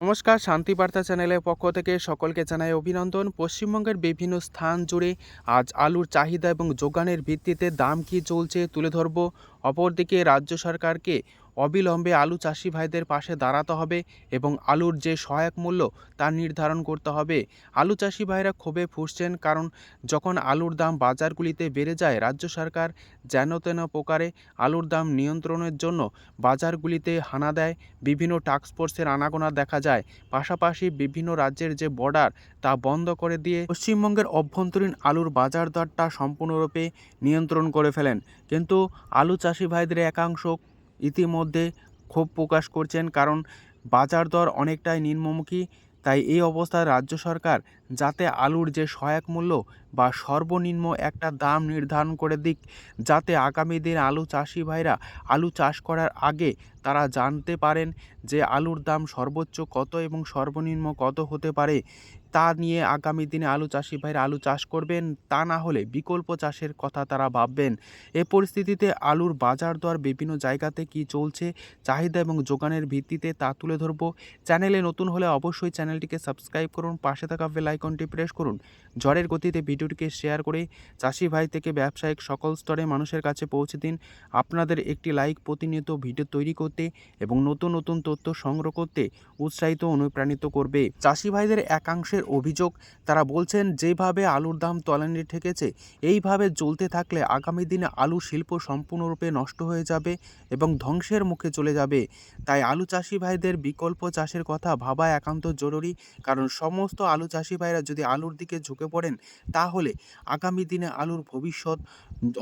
নমস্কার, শান্তি বার্তা চ্যানেলের পক্ষ থেকে সকলকে জানাই অভিনন্দন। পশ্চিমবঙ্গের বিভিন্ন স্থান জুড়ে আজ আলুর চাহিদা এবং যোগানের ভিত্তিতে দাম কি চলছে তুলে ধরব। অপরদিকে রাজ্য সরকারকে অবিলম্বে আলু চাষি ভাইদের পাশে দাঁড়াতে হবে এবং আলুর যে সহায়ক মূল্য তা নির্ধারণ করতে হবে। আলু চাষি ভাইরা ক্ষোভে ফুসছেন কারণ যখন আলুর দাম বাজারগুলিতে বেড়ে যায়, রাজ্য সরকার যেন তেন প্রকারে আলুর দাম নিয়ন্ত্রণের জন্য বাজারগুলিতে হানা দেয়। বিভিন্ন টাস্কফোর্সের আনাগোনা দেখা যায়। পাশাপাশি বিভিন্ন রাজ্যের যে বর্ডার, তা বন্ধ করে দিয়ে পশ্চিমবঙ্গের অভ্যন্তরীণ আলুর বাজার দরটা সম্পূর্ণরূপে নিয়ন্ত্রণ করে ফেলেন। কিন্তু আলু চাষি ভাইদের একাংশ ইতিমধ্যে ক্ষোভ প্রকাশ করছেন কারণ বাজার দর অনেকটাই নিম্নমুখী। তাই এই অবস্থায় রাজ্য সরকার যাতে আলুর যে সহায়ক মূল্য বা সর্বনিম্ন একটা দাম নির্ধারণ করে দিক, যাতে আগামী দিন আলু চাষি ভাইরা আলু চাষ করার আগে তারা জানতে পারেন যে আলুর দাম সর্বোচ্চ কত এবং সর্বনিম্ন কত হতে পারে। তা নিয়ে আগামী দিনে আলু চাষি ভাইরা আলু চাষ করবেন, তা না হলে বিকল্প চাষের কথা তারা ভাববেন। এ পরিস্থিতিতে আলুর বাজার দর বিভিন্ন জায়গাতে কি চলছে, চাহিদা এবং যোগানের ভিত্তিতে তা তুলে ধরব। চ্যানেলে নতুন হলে অবশ্যই চ্যানেলটিকে সাবস্ক্রাইব করুন, পাশে থাকা বেল আইকনটি প্রেস করুন। ঝড়ের গতিতে ভিডিওটিকে শেয়ার করে চাষি ভাই থেকে ব্যবসায়িক সকল স্তরে মানুষের কাছে পৌঁছে দিন। আপনাদের একটি লাইক প্রতিনিয়ত ভিডিও তৈরি করতে এবং নতুন নতুন তথ্য সংগ্রহ করতে উৎসাহিত অনুপ্রাণিত করবে। চাষি ভাইদের একাংশের অভিযোগ, তারা বলছেন, যেভাবে আলুর দাম তলানি ঠেকেছে, এইভাবে চলতে থাকলে আগামী দিনে আলু শিল্প সম্পূর্ণরূপে নষ্ট হয়ে যাবে এবং ধ্বংসের মুখে চলে যাবে। তাই আলু চাষি ভাইদের বিকল্প চাষের কথা ভাবা একান্ত জরুরি, কারণ সমস্ত আলু চাষি ভাইরা যদি আলুর দিকে ঝুঁকে পড়েন, তাহলে আগামী দিনে আলুর ভবিষ্যৎ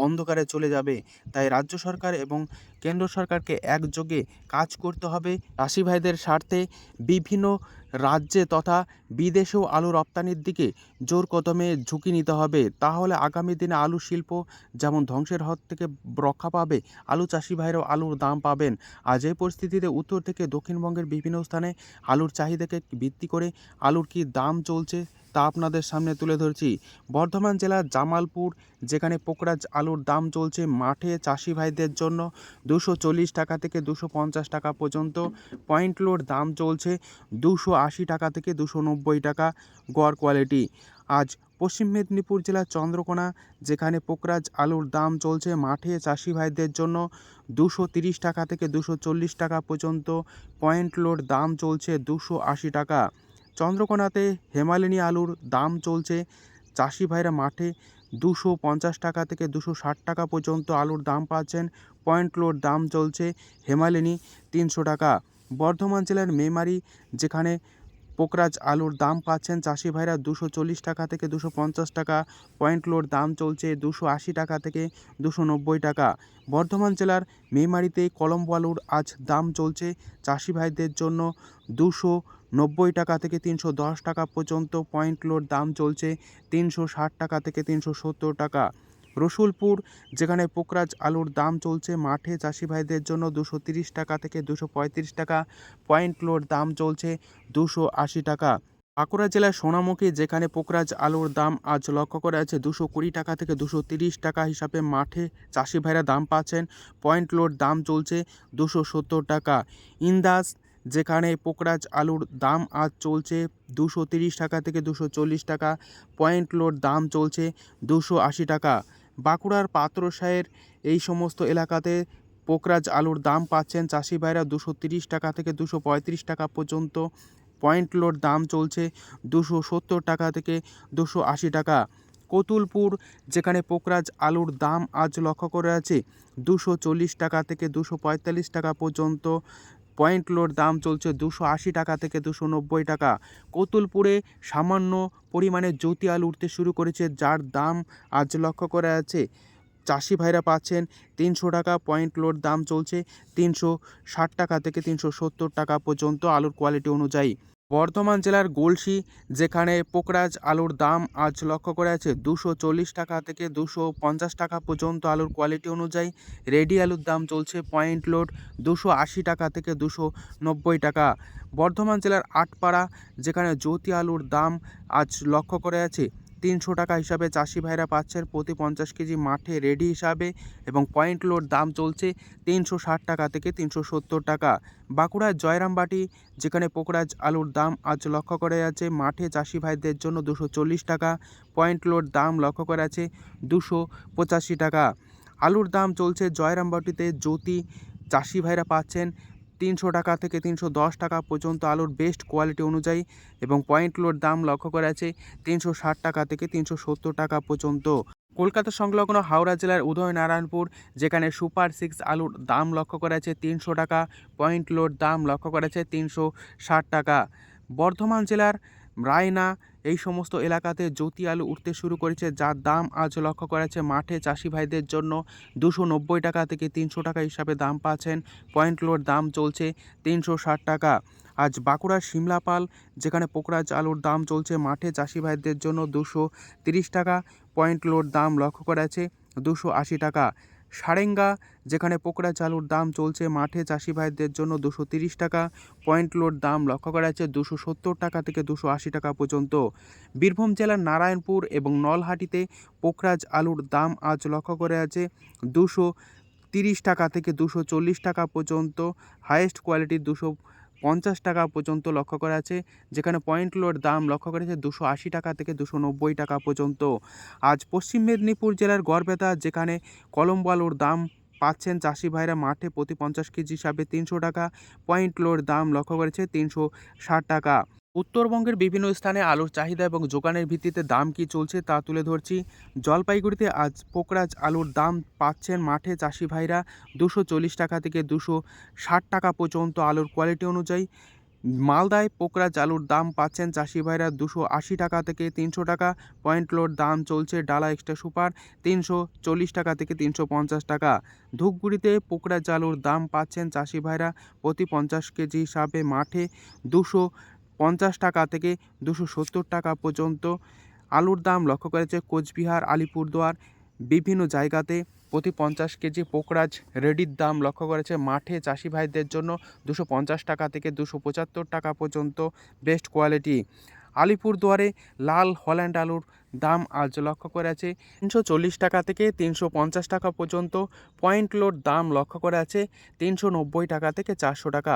অন্ধকারে চলে যাবে। তাই রাজ্য সরকার এবং কেন্দ্র সরকারকে একযোগে কাজ করতে হবে। রাশি ভাইদের স্বার্থে বিভিন্ন রাজ্যে তথা বিদেশেও আলু রপ্তানির দিকে জোর কদমে ঝুঁকি নিতে হবে, তাহলে আগামী দিনে আলু শিল্প যেমন ধ্বংসের হাত থেকে রক্ষা পাবে, আলু চাষি ভাইরাও আলুর দাম পাবেন। আর যে পরিস্থিতিতে উত্তর থেকে দক্ষিণবঙ্গের বিভিন্ন স্থানে আলুর চাহিদাকে ভিত্তি করে আলুর কী দাম চলছে তা আপনাদের সামনে তুলে ধরছি। বর্ধমান জেলার জামালপুর, যেখানে পোকরাজ আলুর দাম চলছে মাঠে চাষি ভাইদের জন্য দুশো চল্লিশ টাকা থেকে দুশো পঞ্চাশ টাকা পর্যন্ত। পয়েন্ট লোড দাম চলছে দুশো আশি টাকা থেকে দুশো নব্বই টাকা গড় কোয়ালিটি। আজ পশ্চিম মেদিনীপুর জেলার চন্দ্রকোনা, যেখানে পোকরাজ আলুর দাম চলছে মাঠে চাষি ভাইদের জন্য দুশো তিরিশ টাকা থেকে দুশো চল্লিশ টাকা পর্যন্ত। পয়েন্ট লোড দাম চলছে দুশো আশি টাকা। চন্দ্রকোনাতে হেমালিনী আলুর দাম চলছে। চাষি ভাইরা মাঠে দুশো পঞ্চাশ টাকা থেকে দুশো ষাট টাকা পর্যন্ত আলুর দাম পাচ্ছেন। পয়েন্ট লোড দাম চলছে হেমালিনী তিনশো টাকা। বর্ধমান জেলার মেমারি, যেখানে পোকরাজ আলুর দাম পাচ্ছেন, চাষি ভাইরা দুশো চল্লিশ টাকা থেকে দুশো পঞ্চাশ টাকা। পয়েন্ট লোড দাম চলছে দুশো আশি টাকা থেকে দুশো নব্বই টাকা। বর্ধমান জেলার মেমারিতে কলম্বো আলুর আজ দাম চলছে চাষি ভাইদের জন্য দুশো নব্বই টাকা থেকে তিনশো দশ টাকা পর্যন্ত পয়েন্ট লোড দাম চলছে তিনশো ষাট টাকা থেকে তিনশো সত্তর টাকা। রসুলপুর, যেখানে পোকরাজ আলুর দাম চলছে মাঠে চাষি ভাইদের জন্য দুশো তিরিশ টাকা থেকে দুশো পঁয়ত্রিশ টাকা পয়েন্ট লোড দাম চলছে দুশো আশি টাকা। বাঁকুড়া জেলার সোনামুখী, যেখানে পোকরাজ আলুর দাম আজ লক্ষ্য করা আছে দুশো কুড়ি টাকা থেকে দুশো তিরিশ টাকা হিসাবে মাঠে চাষি ভাইরা দাম পাচ্ছেন পয়েন্ট লোড দাম চলছে দুশো সত্তর টাকা। ইন্দাস যেখানে পোকরাজ আলুর দাম আজ চলছে দুশো তিরিশ টাকা থেকে দুশো চল্লিশ টাকা। পয়েন্ট লোড দাম চলছে দুশো আশি টাকা। বাঁকুড়ার পাত্রসায়ের এই সমস্ত এলাকাতে পোকরাজ আলুর দাম পাচ্ছেন চাষি ভাইরা দুশো তিরিশ টাকা থেকে দুশো পঁয়ত্রিশ টাকা পর্যন্ত। পয়েন্ট লোড দাম চলছে দুশো সত্তর টাকা থেকে দুশো আশি টাকা। কতুলপুর, যেখানে পোকরাজ আলুর দাম আজ লক্ষ্য করে আছে দুশো চল্লিশ টাকা থেকে দুশো পঁয়তাল্লিশ টাকা পর্যন্ত। পয়েন্ট লোড দাম চলছে দুশো আশি টাকা থেকে দুশো নব্বই টাকা। কতুলপুরে সামান্য পরিমাণে জ্যোতি আলু উঠতে শুরু করেছে, যার দাম আজ লক্ষ্য করা আছে চাষি ভাইরা পাচ্ছেন তিনশো টাকা, পয়েন্ট লোড দাম চলছে তিনশো ষাট টাকা থেকে তিনশো সত্তর টাকা পর্যন্ত আলুর কোয়ালিটি অনুযায়ী। বর্ধমান জেলার গোলসি, যেখানে পোকরাজ আলুর দাম আজ লক্ষ্য করা আছে দুশো চল্লিশ টাকা থেকে দুশো পঞ্চাশ টাকা পর্যন্ত আলুর কোয়ালিটি অনুযায়ী। রেডি আলুর দাম চলছে পয়েন্ট লোড দুশো আশি টাকা থেকে দুশো নব্বই টাকা। বর্ধমান জেলার আটপাড়া, যেখানে জ্যোতি আলুর দাম আজ লক্ষ্য করে আছে তিনশো টাকা হিসাবে চাষি ভাইরা পাচ্ছেন প্রতি পঞ্চাশ কেজি মাঠে রেডি হিসাবে এবং পয়েন্ট লোড দাম চলছে তিনশো ষাট টাকা থেকে তিনশো সত্তর টাকা। বাঁকুড়ার জয়রামবাটি, যেখানে পোকরাজ আলুর দাম আজ লক্ষ্য করা যাচ্ছে, মাঠে চাষি ভাইদের জন্য দুশো চল্লিশ টাকা, পয়েন্ট লোড দাম লক্ষ্য করা আছে দুশো পঁচাশি টাকা। আলুর দাম চলছে জয়রামবাটিতে, জ্যোতি, চাষি ভাইরা পাচ্ছেন তিনশো টাকা থেকে তিনশো দশ টাকা পর্যন্ত আলুর বেস্ট কোয়ালিটি অনুযায়ী এবং পয়েন্ট লোড দাম লক্ষ্য করা আছে তিনশো ষাট টাকা থেকে তিনশো সত্তর টাকা পর্যন্ত। কলকাতা সংলগ্ন হাওড়া জেলার উদয়নারায়ণপুর, যেখানে সুপার সিক্স আলুর দাম লক্ষ্য করা আছে তিনশো টাকা পয়েন্ট লোড দাম লক্ষ্য করা আছে তিনশো ষাট টাকা। বর্ধমান জেলার রায়না এই সমস্ত এলাকাতে জ্যোতি আলু উঠতে শুরু করেছে, যার দাম আজ লক্ষ্য করা আছে মাঠে চাষি ভাইদের জন্য দুশো নব্বই টাকা থেকে তিনশো টাকা হিসাবে দাম পাচ্ছেন। পয়েন্ট লোড দাম চলছে তিনশো ষাট টাকা। আজ বাঁকুড়ার সিমলাপাল যেখানে পোকরাজ আলুর দাম চলছে মাঠে চাষি ভাইদের জন্য দুশো তিরিশ টাকা, পয়েন্ট লোড দাম লক্ষ্য করা আছে দুশো আশি টাকা। সারেঙ্গা, যেখানে পোকরা চালুর দাম চলছে মাঠে চাষি ভাইদের জন্য দুশো তিরিশ টাকা, পয়েন্ট লোড দাম লক্ষ্য করা যাচ্ছে দুশো সত্তর টাকা থেকে দুশো আশি টাকা পর্যন্ত। বীরভূম জেলার নারায়ণপুর এবং নলহাটিতে পোকরাজ আলুর দাম আজ লক্ষ্য করে আছে দুশো তিরিশ টাকা থেকে দুশো চল্লিশ টাকা পর্যন্ত, হায়েস্ট কোয়ালিটির দুশো পঞ্চাশ টাকা পর্যন্ত লক্ষ্য করা আছে, যেখানে পয়েন্ট লোড দাম লক্ষ্য করেছে দুশো আশি টাকা থেকে দুশো নব্বই টাকা পর্যন্ত। আজ পশ্চিম মেদিনীপুর জেলার গড়বেতা, যেখানে কলম্বো আলুর দাম পাচ্ছেন চাষি ভাইরা মাঠে প্রতি পঞ্চাশ কেজি হিসাবে তিনশো টাকা পয়েন্ট লোড দাম লক্ষ্য করেছে তিনশো ষাট টাকা। উত্তরবঙ্গের বিভিন্ন স্থানে আলুর চাহিদা এবং যোগানের ভিত্তিতে দাম কি চলছে তা তুলে ধরছি। জলপাইগুড়িতে আজ পোকরাজ আলুর দাম পাচ্ছেন মাঠে চাষি ভাইরা দুশো চল্লিশ টাকা থেকে দুশো ষাট টাকা পর্যন্ত আলুর কোয়ালিটি অনুযায়ী। মালদায় পোকরাজ আলুর দাম পাচ্ছেন চাষি ভাইরা দুশো আশি টাকা থেকে তিনশো টাকা। পয়েন্ট লোড দাম চলছে ডালা এক্সট্রা সুপার তিনশো চল্লিশ টাকা থেকে তিনশো পঞ্চাশ টাকা। ধূপগুড়িতে পোকরাজ আলুর দাম পাচ্ছেন চাষি ভাইরা প্রতি পঞ্চাশ কেজি হিসাবে মাঠে দুশো পঞ্চাশ টাকা থেকে দুশো সত্তর টাকা পর্যন্ত। আলুর দাম লক্ষ্য করেছে কোচবিহার, আলিপুরদুয়ার, বিভিন্ন জায়গাতে। প্রতি পঞ্চাশ কেজি পোকরাজ রেডির দাম লক্ষ্য করেছে মাঠে চাষি ভাইদের জন্য দুশো পঞ্চাশ টাকা থেকে দুশো পঁচাত্তর টাকা পর্যন্ত বেস্ট কোয়ালিটি। আলিপুরদুয়ারে লাল হল্যান্ড আলুর দাম আজ লক্ষ্য করে আছে তিনশো চল্লিশ টাকা থেকে তিনশো পঞ্চাশ টাকা পর্যন্ত। পয়েন্ট লোড দাম লক্ষ্য করে আছে তিনশো নব্বই টাকা থেকে চারশো টাকা।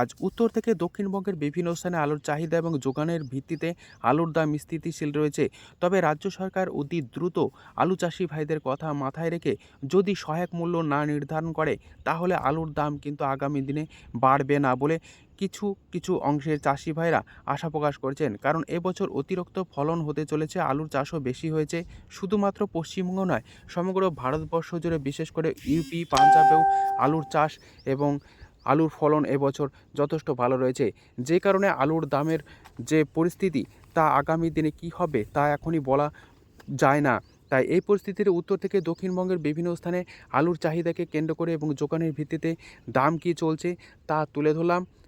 আজ উত্তর থেকে দক্ষিণবঙ্গের বিভিন্ন স্থানে আলুর চাহিদা এবং যোগানের ভিত্তিতে আলুর দাম স্থিতিশীল রয়েছে। তবে রাজ্য সরকার অতি দ্রুত আলু চাষি ভাইদের কথা মাথায় রেখে যদি সহায়ক মূল্য না নির্ধারণ করে, তাহলে আলুর দাম কিন্তু আগামী দিনে বাড়বে না বলে কিছু কিছু অংশের চাষি ভাইরা আশা প্রকাশ করছেন। কারণ এবছর অতিরিক্ত ফলন হতে চলেছে, আলুর চাষও বেশি হয়েছে। শুধুমাত্র পশ্চিমবঙ্গ নয়, সমগ্র ভারতবর্ষ জুড়ে বিশেষ করে ইউপি, পাঞ্জাবেও আলুর চাষ এবং আলুর ফলন এবছর যথেষ্ট ভালো রয়েছে। যে কারণে আলুর দামের যে পরিস্থিতি, তা আগামী দিনে কি হবে, তা এখনই বলা যায় না। তাই এই পরিস্থিতির উত্তর থেকে দক্ষিণবঙ্গের বিভিন্ন স্থানে আলুর চাহিদাকে কেন্দ্র করে এবং যোগানের ভিত্তিতে দাম কি চলছে, তা তুলে ধরলাম।